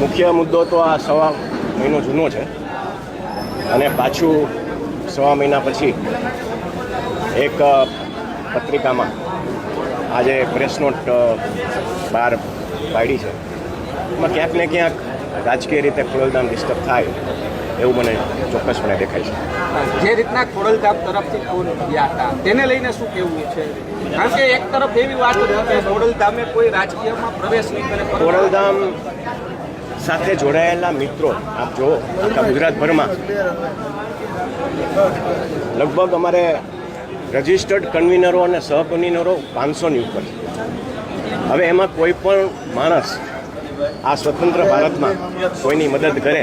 મુખ્ય મુદ્દો તો આ સવા મહિનો જૂનો છે. અને પાછું સવા મહિના પછી એક પત્રિકામાં આજે પ્રેસ નોટ બહાર પાડી છે. એમાં ક્યાંક ને ક્યાંક રાજકીય રીતે ખોડલધામ ડિસ્ટર્બ થાય એવું મને ચોક્કસપણે દેખાય છે. જે રીતના ખોડલધામ તરફથી ફોન ગયા હતા તેને લઈને શું કહેવું છે? કારણ કે એક તરફ એવી વાત હતી કે ખોડલધામે કોઈ રાજકીયમાં પ્રવેશ નહીં કરે ખોડલધામ સાથે જોડાયેલા મિત્રો, આપ જુઓ, આખા ગુજરાતભરમાં. લગભગ અમારે રજિસ્ટર્ડ કન્વીનરો અને સહકન્વીનરો પાંચસોની ઉપર હવે એમાં કોઈ પણ માણસ આ સ્વતંત્ર ભારતમાં કોઈની મદદ કરે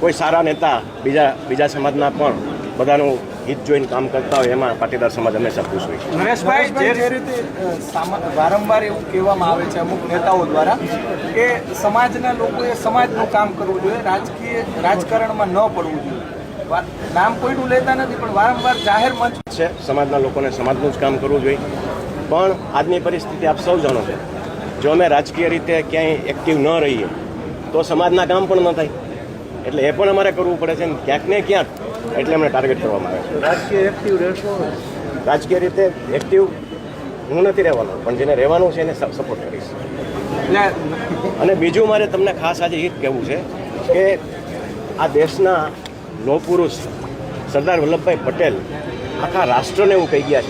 કોઈ સારા નેતા બીજા બીજા સમાજના પણ બધાનું હિત જોઈને કામ કરતા હોય એમાં પાટીદાર સમાજ હંમેશા ખુશ હોય છે. નરેશભાઈ જે રીતે વારંવાર એવું કહેવામાં આવે છે અમુક નેતાઓ દ્વારા કે સમાજના લોકોએ સમાજનું કામ કરવું જોઈએ રાજકીય રાજકારણમાં ન પડવું જોઈએ. નામ કોઈનું લેતા નથી પણ વારંવાર જાહેર મંચ છે સમાજના લોકોને સમાજનું જ કામ કરવું જોઈએ. પણ આજની પરિસ્થિતિ આપ સૌ જાણો છો. જો અમે રાજકીય રીતે ક્યાંય એક્ટિવ ન રહીએ તો સમાજના કામ પણ ન થાય. એટલે એ પણ અમારે કરવું પડે છે ક્યાંક ને ક્યાંક એટલે અમને ટાર્ગેટ કરવામાં આવે છે. રાજકીય એક્ટિવ રહેશો? રાજકીય રીતે એક્ટિવ હું નથી રહેવાનો પણ જેને રહેવાનું છે એને સપોર્ટ કરીશ. એટલે અને બીજું મારે તમને ખાસ આજે એ જ કહેવું છે કે આ દેશના લોપુરુષ સરદાર વલ્લભભાઈ પટેલ આખા રાષ્ટ્રને એવું કહી ગયા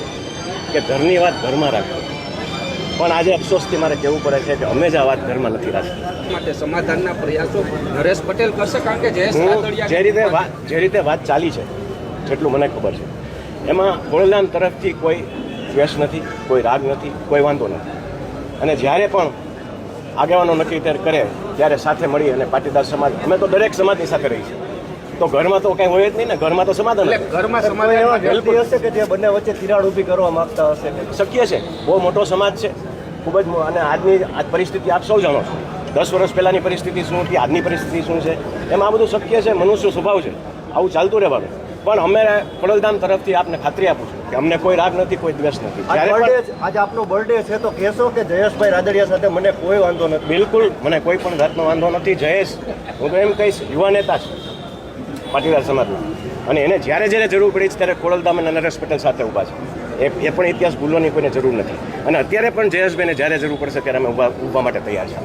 છે કે ઘરની વાત ઘરમાં રાખો. પણ આજે અફસોસથી મારે કહેવું પડે છે કે અમે જ આ વાત ઘરમાં નથી રાખી માટે સમાધાનના પ્રયાસો નરેશ પટેલ કરશે કારણ કે જયેશ જે રીતે વાત જે રીતે વાત ચાલી છે જેટલું મને ખબર છે. એમાં ખોડલધામ તરફથી કોઈ દ્વેષ નથી કોઈ રાગ નથી કોઈ વાંધો નથી. અને જ્યારે પણ આગેવાનો નક્કી કરે ત્યારે સાથે મળી અને પાટીદાર સમાજ અમે તો દરેક સમાજની સાથે રહી છે તો ઘરમાં તો કઈ હોય જ નહીં ને ઘરમાં તો સમાધાન. એટલે ઘરમાં સમાધાન બિલકુલ. હશે કે જે બંને વચ્ચે તિરાડ ઊભી કરવા માંગતા હશે શક્ય છે. બહુ મોટો સમાજ છે. ખૂબ જ અને આજની આજ પરિસ્થિતિ આપ સૌ જાણો છો. દસ વર્ષ પહેલાંની પરિસ્થિતિ શું હતી? આજની પરિસ્થિતિ શું છે? એમાં આ બધું શક્ય છે મનુષ્ય સ્વભાવ છે. આવું ચાલતું રહેવાનું. પણ અમે પડલધામ તરફથી આપને ખાતરી આપું છું કે અમને કોઈ રાગ નથી કોઈ દ્વેષ નથી. આજે આપનો બર્થડે છે તો કહેશો કે જયેશભાઈ રાદડિયા સાથે મને કોઈ વાંધો નથી? બિલકુલ. મને કોઈ પણ જાતનો વાંધો નથી. જયેશ હું તો એમ કહીશ યુવા નેતા છે. પાટીદાર સમાજના અને એને જ્યારે જ્યારે જરૂર પડી છે ત્યારે ખોડલધામ અને નરેશ પટેલ સાથે ઊભા છે. એ એ પણ ઇતિહાસ ભૂલવાની કોઈને જરૂર નથી. અને અત્યારે પણ જયેશભાઈને જ્યારે જરૂર પડશે ત્યારે અમે ઊભા ઊભા માટે તૈયાર છે